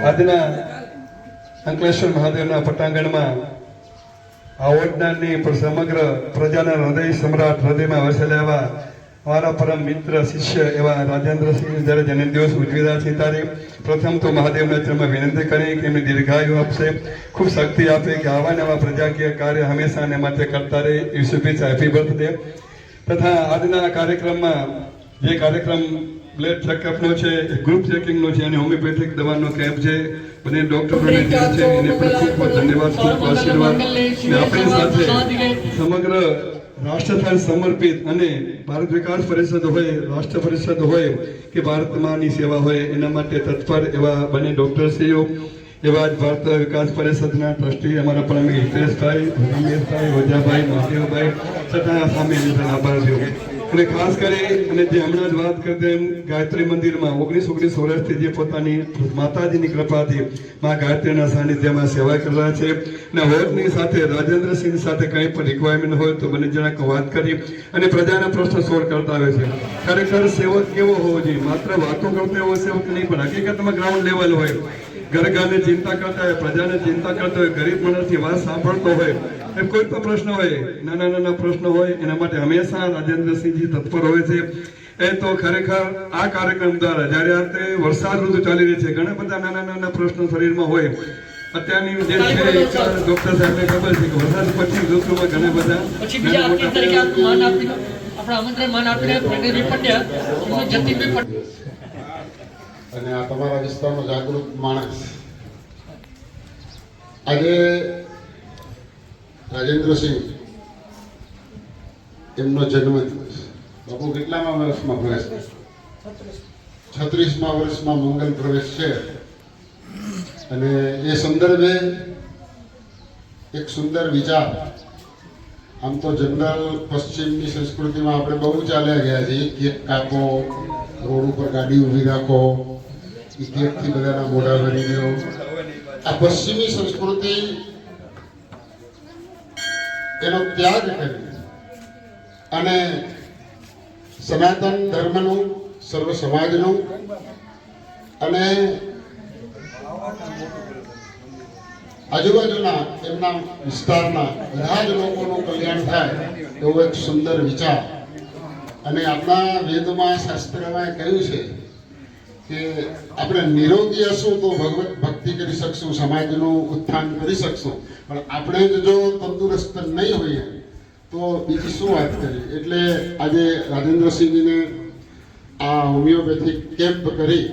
આજના અંકલેશ્વર મહાદેવના પટાંગણમાં આ પણ સમગ્ર પ્રજાના હૃદય સમ્રાટ હૃદયમાં વસેલા એવા મારા પરમ મિત્ર, શિષ્ય એવા રાજેન્દ્રસિંહ, જ્યારે જન્મદિવસ ઉજવી રહ્યા છે ત્યારે પ્રથમ તો મહાદેવના ચરણમાં વિનંતી કરી કે એમને દીર્ઘાયુ આપશે. ખૂબ શક્તિ આપે કે આવા નવા પ્રજાકીય કાર્ય હંમેશા એને માટે કરતા રહે એ શુભેચ્છા હેપી બર્થડે તથા આજના કાર્યક્રમમાં જે કાર્યક્રમ બ્લડ ચેકઅપનો છે ગ્રુપ ચેકિંગનો છે અને હોમિયોપેથિક દવાનો કેમ્પ છે. બંને ડોક્ટરોને જે છે એને પણ ખૂબ ખૂબ ધન્યવાદ ખૂબ આશીર્વાદ. ને આપણી સાથે સમગ્ર રાષ્ટ્રથાન સમર્પિત અને ભારત વિકાસ પરિષદ હોય રાષ્ટ્ર પરિષદ હોય કે ભારત માની સેવા હોય એના માટે તત્પર એવા બંને ડોક્ટરશ્રીઓ એવા જ ભારત વિકાસ પરિષદના ટ્રસ્ટી અમારા પણ હિતેશભાઈ રમેશભાઈ વજાભાઈ મહાદેવભાઈ તથા સામે આભાર છે અને ખાસ કરી અને જે હમણાં જ વાત કરતી એમ ગાયત્રી મંદિરમાં ઓગણીસ ઓગણીસ વર્ષથી જે પોતાની માતાજીની કૃપાથી મા ગાયત્રીના સાનિધ્યમાં સેવા કરી રહ્યા છે. અને હોટની સાથે રાજેન્દ્રસિંહ સાથે કંઈ પણ રિક્વાયરમેન્ટ હોય તો બંને જણા વાત કરી અને પ્રજાના પ્રશ્ન સોલ્વ કરતા આવે છે. ખરેખર સેવક કેવો હોવો જોઈએ? માત્ર વાતો કરતો એવો સેવક નહીં, પણ હકીકતમાં ગ્રાઉન્ડ લેવલ હોય. ઘર ઘરને ચિંતા કરતા હોય, પ્રજાને ચિંતા કરતા હોય, ગરીબ માણસની વાત સાંભળતો હોય એમ કોઈ પણ પ્રશ્ન હોય નાના નાના પ્રશ્ન હોય એના માટે હંમેશા રાજેન્દ્રસિંહજી તત્પર હોય છે. એ તો ખરેખર આ કાર્યક્રમ દ્વારા જ્યારે આ તે વરસાદ ઋતુ ચાલી રહી છે ઘણા બધા નાના નાના પ્રશ્નો શરીરમાં હોય. અત્યારની જે છે ડોક્ટર સાહેબને ખબર છે કે વરસાદ પછી ઋતુમાં ઘણા બધા આપણા આમંત્રણ માન આપીને પ્રગતિભાઈ પંડ્યા જતીનભાઈ પંડ્યા અને આ તમારા વિસ્તારનો જાગૃત માણસ. આજે રાજેન્દ્રસિંહ. એમનો જન્મ બાપુ કેટલામાં વર્ષમાં પ્રવેશ છત્રીસમાં વર્ષમાં મંગલ પ્રવેશ છે. અને એ સંદર્ભે એક સુંદર વિચાર. આમ તો જનરલ પશ્ચિમની સંસ્કૃતિમાં આપણે બહુ ચાલ્યા ગયા છીએ. કેક કાપો રોડ ઉપર ગાડી ઊભી રાખો. ઈ કેકથી બધાના મોઢા ભરી દો આ પશ્ચિમી સંસ્કૃતિ એનો ત્યાગ કરી. અને સનાતન ધર્મનું, સર્વ સમાજનું અને આજુબાજુના એમના વિસ્તારના બધા જ લોકોનું કલ્યાણ થાય એવો એક સુંદર વિચાર. અને આપણા વેદમાં શાસ્ત્રમાં કહ્યું છે કે આપણે નિરોગી હશું તો ભગવત ભક્તિ કરી શકશું, સમાજનું ઉત્થાન કરી શકશું. પણ આપણે જ જો તંદુરસ્ત નહીં હોઈએ, તો બીજી શું વાત કરી એટલે આજે રાજેન્દ્રસિંહજીને આ હોમિયોપેથિક કેમ્પ કરી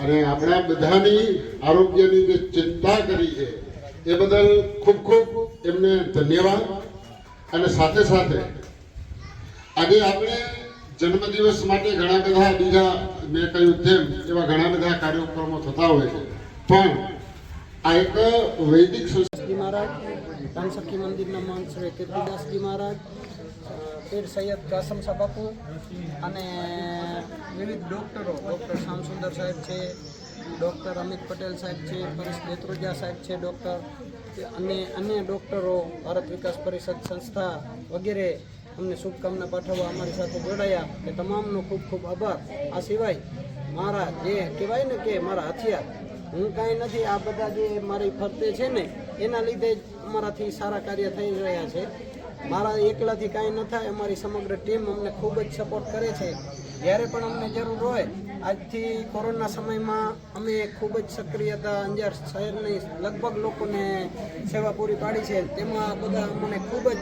અને આપણા બધાની આરોગ્યની જે ચિંતા કરી છે, એ બદલ ખૂબ ખૂબ એમને ધન્યવાદ. અને સાથે સાથે આજે આપણે જન્મદિવસ માટે ઘણા બધા બીજા મેં કહ્યું તેમ એવા ઘણા બધા કાર્યક્રમો થતા હોય છે. પણ આ એક વૈદિક સંસ્કૃતિ મહારાજ પાનસખી મંદિરના મહંત શ્રી કીર્તિદાસજી મહારાજ પીર સૈયદ કાસમ સાબાપુ અને વિવિધ ડૉક્ટરો, ડૉક્ટર શ્યામસુંદર સાહેબ છે, ડૉક્ટર અમિત પટેલ સાહેબ છે પરેશ દેત્રોજા સાહેબ છે, ડૉક્ટર અને અન્ય ડૉક્ટરો, ભારત વિકાસ પરિષદ સંસ્થા વગેરે અમને શુભકામના પાઠવવા અમારી સાથે જોડાયા. કે તમામનો ખૂબ ખૂબ આભાર. આ સિવાય મારા જે કહેવાય ને કે મારા હથિયાર, હું કાંઈ નથી, આ બધા જે મારી ફરતે છે ને, એના લીધે જ અમારાથી સારા કાર્ય થઈ રહ્યા છે. મારા એકલાથી કાંઈ ન થાય, અમારી સમગ્ર ટીમ અમને ખૂબ જ સપોર્ટ કરે છે. જ્યારે પણ અમને જરૂર હોય, આજથી કોરોના સમયમાં અમે ખૂબ જ સક્રિયતા અંજાર શહેરની લગભગ લોકોને સેવા પૂરી પાડી છે. તેમાં બધા અમને ખૂબ જ